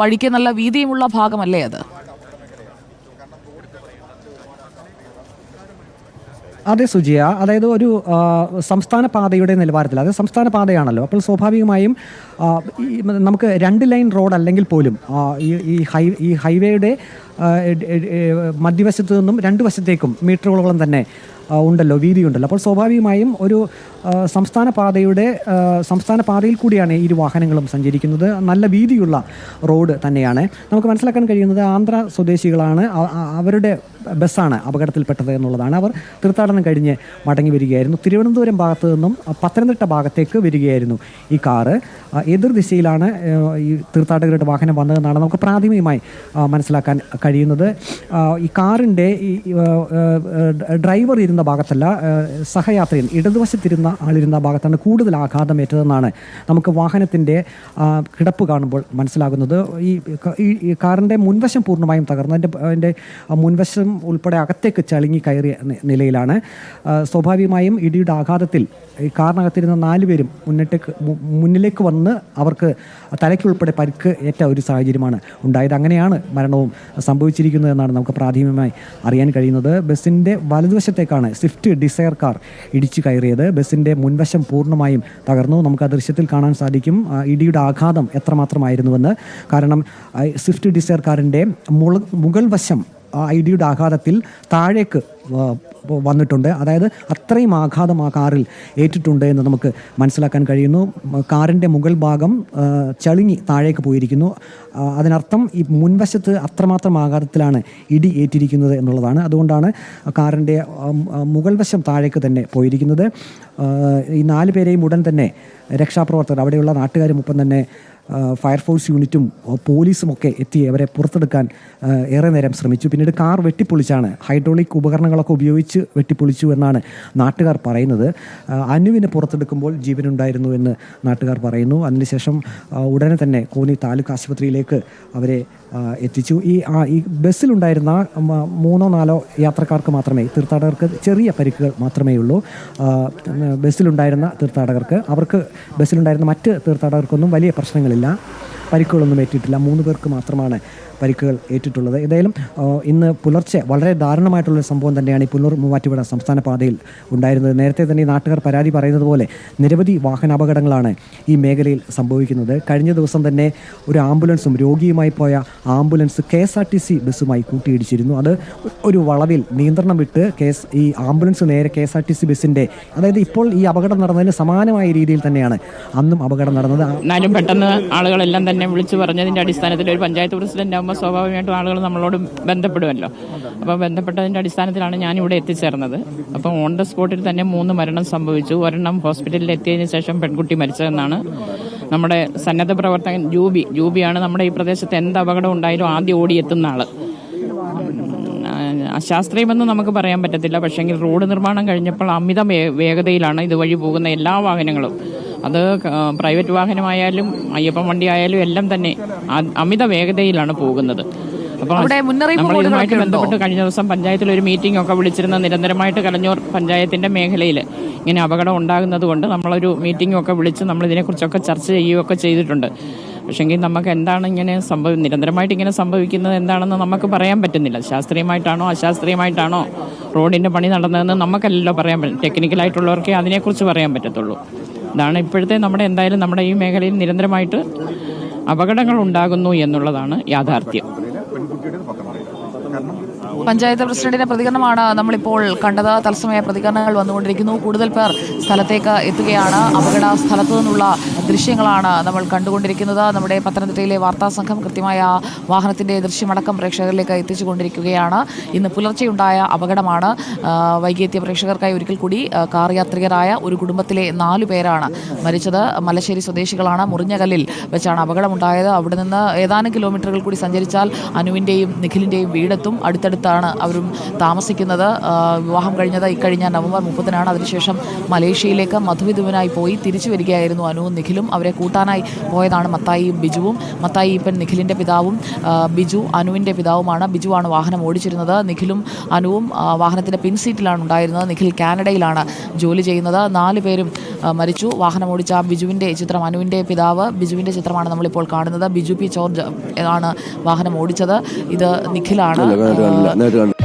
വഴിക്ക് നല്ല വീതിയുമുള്ള ഭാഗമല്ലേ അത്? അതെ സുജിയ. അതായത് ഒരു സംസ്ഥാന പാതയുടെ നിലവാരത്തിൽ അത് സംസ്ഥാന പാതയാണല്ലോ. അപ്പോൾ സ്വാഭാവികമായും നമുക്ക് രണ്ട് ലൈൻ റോഡ് അല്ലെങ്കിൽ പോലും ഈ ഹൈ ഈ ഹൈവേയുടെ മധ്യവശത്തു നിന്നും രണ്ട് വശത്തേക്കും മീറ്ററുകളോളം തന്നെ ഉണ്ടല്ലോ വീതിയുണ്ടല്ലോ. അപ്പോൾ സ്വാഭാവികമായും ഒരു സംസ്ഥാന പാതയുടെ സംസ്ഥാന പാതയിൽ കൂടിയാണ് ഇരു വാഹനങ്ങളും സഞ്ചരിക്കുന്നത്. നല്ല വീതിയുള്ള റോഡ് തന്നെയാണ്. നമുക്ക് മനസ്സിലാക്കാൻ കഴിയുന്നത് ആന്ധ്ര സ്വദേശികളാണ്. അവരുടെ ബസ്സാണ് അപകടത്തിൽപ്പെട്ടത് എന്നുള്ളതാണ്. അവർ തീർത്ഥാടനം കഴിഞ്ഞ് മടങ്ങി വരികയായിരുന്നു. തിരുവനന്തപുരം ഭാഗത്തു നിന്നും പത്തനംതിട്ട ഭാഗത്തേക്ക് വരികയായിരുന്നു ഈ കാറ്. എതിർ ദിശയിലാണ് ഈ തീർത്ഥാടകരുടെ വാഹനം വന്നതെന്നാണ് നമുക്ക് പ്രാഥമികമായി മനസ്സിലാക്കാൻ കഴിയുന്നത്. ഈ കാറിന്റെ ഈ ഡ്രൈവർ ഇരുന്ന ഭാഗത്തല്ല സഹയാത്രികൻ ഇടതുവശത്തിരുന്ന ആളിരുന്ന ഭാഗത്താണ് കൂടുതൽ ആഘാതം ഏറ്റതെന്നാണ് നമുക്ക് വാഹനത്തിന്റെ കിടപ്പ് കാണുമ്പോൾ മനസ്സിലാകുന്നത്. ഈ ഈ കാറിന്റെ മുൻവശം പൂർണമായും തകർന്നു. അതിന്റെ അതിന്റെ മുൻവശം ഉൾപ്പെടെ അകത്തേക്ക് ചളുങ്ങി കയറിയ നിലയിലാണ്. സ്വാഭാവികമായും ഇടിയുടെ ആഘാതത്തിൽ ഈ കാറിനകത്തിരുന്ന നാല് പേരും മുന്നിട്ടേക്ക് മുന്നിലേക്ക് വന്ന് അവർക്ക് തലയ്ക്കുൾപ്പെടെ പരിക്ക് ഏറ്റ ഒരു സാഹചര്യമാണ് ഉണ്ടായത്. അങ്ങനെയാണ് മരണവും സംഭവിച്ചിരിക്കുന്നതെന്നാണ് നമുക്ക് പ്രാഥമികമായി അറിയാൻ കഴിയുന്നത്. ബസ്സിന്റെ വലതുവശത്തേക്കാണ് സ്വിഫ്റ്റ് ഡിസയർ കാർ ഇടിച്ചു കയറിയത്. ബസ്സിന്റെ മുൻവശം പൂർണമായും തകർന്നു. നമുക്ക് ആ ദൃശ്യത്തിൽ കാണാൻ സാധിക്കും ഇടിയുടെ ആഘാതം എത്രമാത്രമായിരുന്നുവെന്ന്. കാരണം സ്വിഫ്റ്റ് ഡിസയർ കാറിന്റെ മുകൾ വശം ആ ഇടിയുടെ ആഘാതത്തിൽ താഴേക്ക് വന്നിട്ടുണ്ട്. അതായത് അത്രയും ആഘാതം ആ കാറിൽ ഏറ്റിട്ടുണ്ട് എന്ന് നമുക്ക് മനസ്സിലാക്കാൻ കഴിയുന്നു. കാറിന്റെ മുകൾ ഭാഗം ചളിങ്ങി താഴേക്ക് പോയിരിക്കുന്നു. അതിനർത്ഥം ഈ മുൻവശത്ത് അത്രമാത്രം ആഘാതത്തിലാണ് ഇടി ഏറ്റിരിക്കുന്നത് എന്നുള്ളതാണ്. അതുകൊണ്ടാണ് കാറിന്റെ മുകൾ വശം താഴേക്ക് തന്നെ പോയിരിക്കുന്നത്. ഈ നാല് പേരെയും ഉടൻ തന്നെ രക്ഷാപ്രവർത്തകർ അവിടെയുള്ള നാട്ടുകാരും ഒപ്പം തന്നെ ഫയർഫോഴ്സ് യൂണിറ്റും പോലീസും ഒക്കെ എത്തി അവരെ പുറത്തെടുക്കാൻ ഏറെ നേരം ശ്രമിച്ചു. പിന്നീട് കാർ വെട്ടിപ്പൊളിച്ചാണ് ഹൈഡ്രോളിക് ഉപകരണങ്ങളൊക്കെ ഉപയോഗിച്ച് വെട്ടിപ്പൊളിച്ചു എന്നാണ് നാട്ടുകാർ പറയുന്നത്. അനുവിനെ പുറത്തെടുക്കുമ്പോൾ ജീവനുണ്ടായിരുന്നു എന്ന് നാട്ടുകാർ പറയുന്നു. അതിനുശേഷം ഉടനെ തന്നെ കോന്നി താലൂക്ക് ആശുപത്രിയിലേക്ക് അവരെ എത്തിച്ചു. ഈ ആ, ഈ ബസ്സിലുണ്ടായിരുന്ന മൂന്നോ നാലോ യാത്രക്കാർക്ക് മാത്രമേ തീർത്ഥാടകർക്ക് ചെറിയ പരിക്കുകൾ മാത്രമേ ഉള്ളൂ. ബസ്സിലുണ്ടായിരുന്ന തീർത്ഥാടകർക്ക് അവർക്ക് ബസ്സിലുണ്ടായിരുന്ന മറ്റ് തീർത്ഥാടകർക്കൊന്നും വലിയ പ്രശ്നങ്ങളില്ല. പരിക്കുകളൊന്നും ഏറ്റിട്ടില്ല. മൂന്ന് പേർക്ക് മാത്രമാണ് പരിക്കുകൾ ഏറ്റിട്ടുള്ളത്. ഏതായാലും ഇന്ന് പുലർച്ചെ വളരെ ദാരുണമായിട്ടുള്ള സംഭവം തന്നെയാണ് ഈ പുല്ലൂർ മൂവാറ്റുപുഴ സംസ്ഥാന പാതയിൽ ഉണ്ടായിരുന്നത്. നേരത്തെ തന്നെ ഈ നാട്ടുകാർ പരാതി പറയുന്നത് പോലെ നിരവധി വാഹനാപകടങ്ങളാണ് ഈ മേഖലയിൽ സംഭവിക്കുന്നത്. കഴിഞ്ഞ ദിവസം തന്നെ ഒരു ആംബുലൻസും രോഗിയുമായി പോയ ambulance K S R T C ബസ്സുമായി കൂട്ടിയിടിച്ചിരുന്നു. അത് ഒരു വളവിൽ നിയന്ത്രണം വിട്ട് കേസ് ഈ ആംബുലൻസ് നേരെ K S R T C ബസ്സിന്റെ അതായത് ഇപ്പോൾ ഈ അപകടം നടന്നതിന് സമാനമായ രീതിയിൽ തന്നെയാണ് അന്നും അപകടം നടന്നത്. എന്നാലും പെട്ടെന്ന് ആളുകളെല്ലാം തന്നെ വിളിച്ചു പറഞ്ഞതിന്റെ അടിസ്ഥാനത്തിൽ ഒരു പഞ്ചായത്ത് പ്രസിഡന്റ് ആകുമ്പോൾ സ്വാഭാവികമായിട്ടും ആളുകൾ നമ്മളോട് ബന്ധപ്പെടുമല്ലോ. അപ്പോൾ ബന്ധപ്പെട്ടതിന്റെ അടിസ്ഥാനത്തിലാണ് ഞാൻ ഇവിടെ എത്തിച്ചേർന്നത് അപ്പോൾ ഓൺ ദ സ്പോട്ടിൽ തന്നെ മൂന്ന് മരണം സംഭവിച്ചു. ഒരെണ്ണം ഹോസ്പിറ്റലിൽ എത്തിയതിനു ശേഷം പെൺകുട്ടി മരിച്ചതെന്നാണ് നമ്മുടെ സന്നദ്ധ പ്രവർത്തകൻ ജൂബി. ജൂബിയാണ് നമ്മുടെ ഈ പ്രദേശത്ത് എന്ത് അപകടം ഉണ്ടായാലും ആദ്യം ഓടിയെത്തുന്ന ആൾ അശാസ്ത്രീയമെന്ന് നമുക്ക് പറയാൻ പറ്റത്തില്ല. പക്ഷേങ്കിൽ റോഡ് നിർമ്മാണം കഴിഞ്ഞപ്പോൾ അമിത വേഗതയിലാണ് ഇതുവഴി പോകുന്ന എല്ലാ വാഹനങ്ങളും. അത് പ്രൈവറ്റ് വാഹനമായാലും അയ്യപ്പൻ വണ്ടി ആയാലും എല്ലാം തന്നെ അമിത വേഗതയിലാണ് പോകുന്നത്. അപ്പോൾ നമ്മൾ ഇതുമായിട്ട് ബന്ധപ്പെട്ട് കഴിഞ്ഞ ദിവസം പഞ്ചായത്തിൽ ഒരു മീറ്റിംഗ് ഒക്കെ വിളിച്ചിരുന്ന. നിരന്തരമായിട്ട് കലഞ്ഞൂർ പഞ്ചായത്തിന്റെ മേഖലയിൽ ഇങ്ങനെ അപകടം ഉണ്ടാകുന്നത് കൊണ്ട് നമ്മളൊരു മീറ്റിംഗ് ഒക്കെ വിളിച്ച് നമ്മൾ ഇതിനെക്കുറിച്ചൊക്കെ ചർച്ച ചെയ്യുകയൊക്കെ ചെയ്തിട്ടുണ്ട്. പക്ഷെങ്കിൽ നമുക്ക് എന്താണ് ഇങ്ങനെ സംഭവം നിരന്തരമായിട്ട് ഇങ്ങനെ സംഭവിക്കുന്നത് എന്താണെന്ന് നമുക്ക് പറയാൻ പറ്റുന്നില്ല. ശാസ്ത്രീയമായിട്ടാണോ അശാസ്ത്രീയമായിട്ടാണോ റോഡിന്റെ പണി നടന്നതെന്ന് നമുക്കല്ലല്ലോ പറയാൻ പറ്റും ടെക്നിക്കലായിട്ടുള്ളവർക്കേ അതിനെക്കുറിച്ച് പറയാൻ പറ്റത്തുള്ളൂ. ഇതാണ് ഇപ്പോഴത്തെ നമ്മുടെ എന്തായാലും നമ്മുടെ ഈ മേഖലയിൽ നിരന്തരമായിട്ട് അപകടങ്ങൾ ഉണ്ടാകുന്നു എന്നുള്ളതാണ് യാഥാർത്ഥ്യം. പഞ്ചായത്ത് പ്രസിഡന്റിന്റെ പ്രതികരണമാണ് നമ്മളിപ്പോൾ കണ്ടത്. തത്സമയ പ്രതികരണങ്ങൾ വന്നുകൊണ്ടിരിക്കുന്നു. കൂടുതൽ പേർ സ്ഥലത്തേക്ക് എത്തുകയാണ്. അപകട സ്ഥലത്തു നിന്നുള്ള ദൃശ്യങ്ങളാണ് നമ്മൾ കണ്ടുകൊണ്ടിരിക്കുന്നത്. നമ്മുടെ പത്തനംതിട്ടയിലെ വാർത്താ സംഘം കൃത്യമായ വാഹനത്തിന്റെ ദൃശ്യമടക്കം പ്രേക്ഷകരിലേക്ക് എത്തിച്ചുകൊണ്ടിരിക്കുകയാണ്. ഇന്ന് പുലർച്ചെയുണ്ടായ അപകടമാണ്. വൈകിയെത്തിയ പ്രേക്ഷകർക്കായി ഒരിക്കൽ കൂടി കാർ യാത്രികരായ ഒരു കുടുംബത്തിലെ നാലു പേരാണ് മരിച്ചത്. മലശ്ശേരി സ്വദേശികളാണ് മുറിഞ്ഞകല്ലിൽ വെച്ചാണ് അപകടമുണ്ടായത്. അവിടെ നിന്ന് ഏതാനും കിലോമീറ്ററുകൾ കൂടി സഞ്ചരിച്ചാൽ അനുവിന്റെയും നിഖിലിന്റെയും വീടെത്തും. അടുത്തടുത്താണ് അവരും താമസിക്കുന്നത്. വിവാഹം കഴിഞ്ഞത് ഇക്കഴിഞ്ഞ നവംബർ മുപ്പതിനാണ്. അതിനുശേഷം മലേഷ്യയിലേക്ക് മധുവിധുവിനായി പോയി തിരിച്ചു വരികയായിരുന്നു അനുവും നിഖിലും അവരെ കൂട്ടാനായി പോയതാണ് മത്തായിയും ബിജുവും. മത്തായി ഇപ്പൻ നിഖിലിന്റെ പിതാവും ബിജു അനുവിന്റെ പിതാവുമാണ്. ബിജുവാണ് വാഹനം ഓടിച്ചിരുന്നത്. നിഖിലും അനുവും വാഹനത്തിന്റെ പിൻസീറ്റിലാണ് ഉണ്ടായിരുന്നത്. നിഖിൽ കാനഡയിലാണ് ജോലി ചെയ്യുന്നത്. നാല് പേരും മരിച്ചു. വാഹനം ഓടിച്ച ബിജുവിന്റെ ചിത്രം അനുവിന്റെ പിതാവ്. ബിജുവിന്റെ ചിത്രമാണ് നമ്മളിപ്പോൾ കാണുന്നത്. ബിജു പി ജോർജ് ആണ് വാഹനം ഓടിച്ചത്. ഇത് നിഖിലാണ്. കണ്ടു